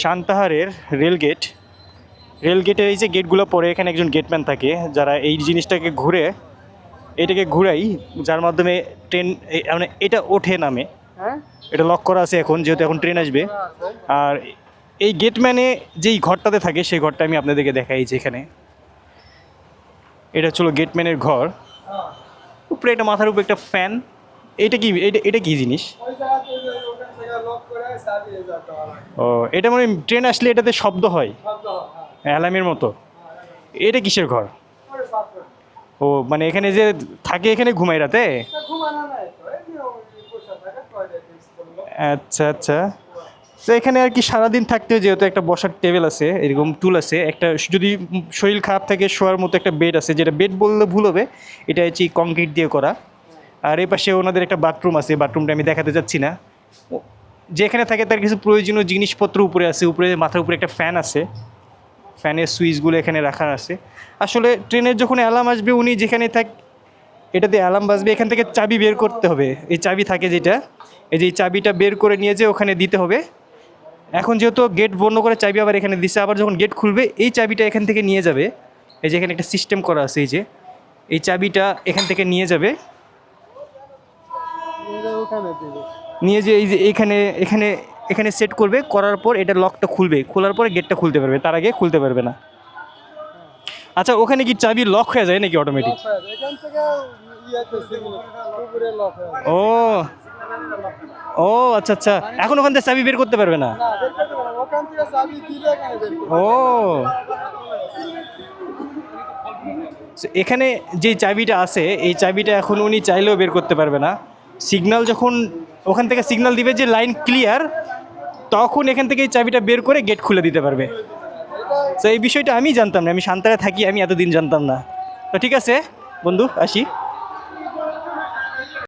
শান্তাহারের rail gate. Rail গেটের এই যে গেটগুলো পরে এখানে একজন গেটম্যান থাকে যারা এই জিনিসটাকে ঘুরে এটাকে ঘুরাই যার মাধ্যমে ট্রেন মানে এটা ওঠে নামে। এটা লক করা আছে এখন যেহেতু এখন ট্রেন আসবে। আর এই গেটম্যানে যেই ঘরটাতে থাকে সেই ঘরটা আমি আপনাদেরকে দেখাই যে এখানে। এটা হচ্ছিল গেটম্যানের ঘর। উপরে একটা মাথার উপরে একটা ফ্যান এটা কি এটা এটা কি জিনিস? ও এটা মানে ট্রেন আসলে এটাতে শব্দ হয়? অ্যালার্মের মতো? এটা কিসের ঘর? ও মানে এখানে যে থাকে এখানে ঘুমাই রাতে? আচ্ছা আচ্ছা। তো এখানে আর কি সারাদিন থাকতে যেহেতু একটা বসার টেবিল আছে এরকম টুল আছে একটা যদি শরীর খারাপ থাকে শোয়ার মতো একটা বেড আছে যেটা বেড বললে ভুল হবে এটা হচ্ছে কংক্রিট দিয়ে করা। আর এই পাশে ওনাদের একটা বাথরুম আছে বাথরুমটা আমি দেখাতে চাচ্ছি না। যেখানে থাকে তার কিছু প্রয়োজনীয় জিনিসপত্র উপরে আছে, উপরে মাথার উপরে একটা ফ্যান আছে। ফ্যানের সুইচগুলো এখানে রাখা আছে। আসলে ট্রেনের যখন অ্যালার্ম আসবে, উনি যেখানে থাক এটাতে অ্যালার্ম বাজবে, এখান থেকে চাবি বের করতে হবে। এই চাবি থাকে যেটা, এই যে চাবিটা বের করে নিয়ে যে ওখানে দিতে হবে। এখন যেহেতু গেট বন্ধ করে চাবি আবার এখানে দিচ্ছে আবার যখন গেট খুলবে, এই চাবিটা এখান থেকে নিয়ে যাবে। এই যে এখানে একটা সিস্টেম করা আছে, এই যে। এই চাবিটা এখান থেকে নিয়ে যাবে। নিয়ে যে এই যে এখানে এখানে এখানে সেট করবে করার পর এটা লকটা খুলবে। খোলার পরে গেটটা খুলতে পারবে তার আগে খুলতে পারবে না। আচ্ছা ওখানে কি চাবি লক হয়ে যায় নাকি অটোমেটিক যায়। ও ও আচ্ছা আচ্ছা। এখন ওখান থেকে চাবি বের করতে পারবে না। ও। এখানে যে চাবিটা আছে এই চাবিটা এখন উনি চাইলেও বের করতে পারবে না। সিগন্যাল যখন ওখান থেকে সিগনাল দিবে যে লাইন ক্লিয়ার, তখন এখান থেকে চাবিটা বের করে গেট খুলে দিতে পারবে। তো এই বিষয়টা আমি জানতাম না, আমি শান্তারে থাকি, আমি এতদিন জানতাম না। তো ঠিক আছে, বন্ধু, আসি।